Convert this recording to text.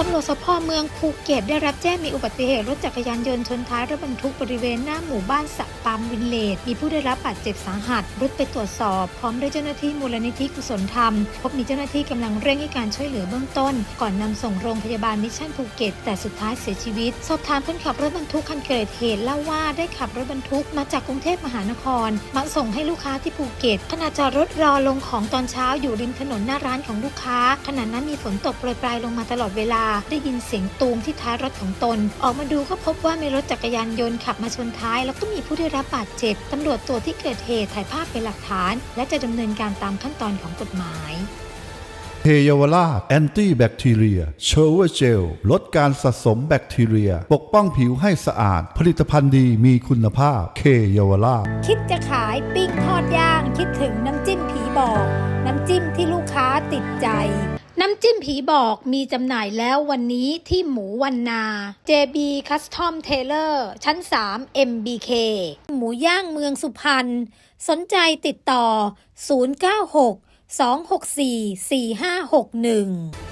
ตำรวจสพเมืองภูเก็ตได้รับแจ้งมีอุบัติเหตุรถจักรยานยนต์ชนท้ายรถบรรทุกบริเวณหน้าหมู่บ้านสะปามวินเลจมีผู้ได้รับบาดเจ็บสาหัสรุดไปตรวจสอบ พร้อมด้วยเจ้าหน้าที่มูลนิธิกุศลธรรม พบมีเจ้าหน้าที่กำลังเร่งให้การช่วยเหลือเบื้องต้น ก่อนนำส่งโรงพยาบาลมิชชั่นภูเก็ตแต่สุดท้ายเสียชีวิต สอบถามคนขับรถบรรทุกคันเกิดเหตุเล่าว่าได้ขับรถบรรทุกมาจากกรุงเทพมหานครมาส่งให้ลูกค้าที่ภูเก็ตขณะจอดรถรอลงของตอนเช้าอยู่ริมถนนหน้าร้านของลูกค้าขณะนั้นมีฝนตกโปรยปลายลงมาตลอดเวลาได้ยินเสียงตูมที่ท้ายรถของตน ออกมาดูก็พบว่ามีรถจักรยานยนต์ขับมาชนท้าย แล้วก็มีผู้ได้รับบาดเจ็บตำรวจตรวจที่เกิดเหตุถ่ายภาพเป็นหลักฐาน และจะดำเนินการตามขั้นตอนของกฎหมายเฮยาวราชแอนตี้แบคทีเรียเชเวอร์เจลลดการสะสมแบคทีเรีย ปกป้องผิวให้สะอาด ผลิตภัณฑ์ดีมีคุณภาพเคเยาวราชคิดจะขายปิ้งทอดย่าง คิดถึงน้ำจิ้มผีบอก น้ำจิ้มที่ลูกค้าติดใจ น้ำจิ้มผีบอกมีจำหน่ายแล้ววันนี้ที่หมูวันนา JB Custom Tailor ชั้น 3 MBK หมูย่างเมืองสุพรรณ สนใจติดต่อ 096 264 4561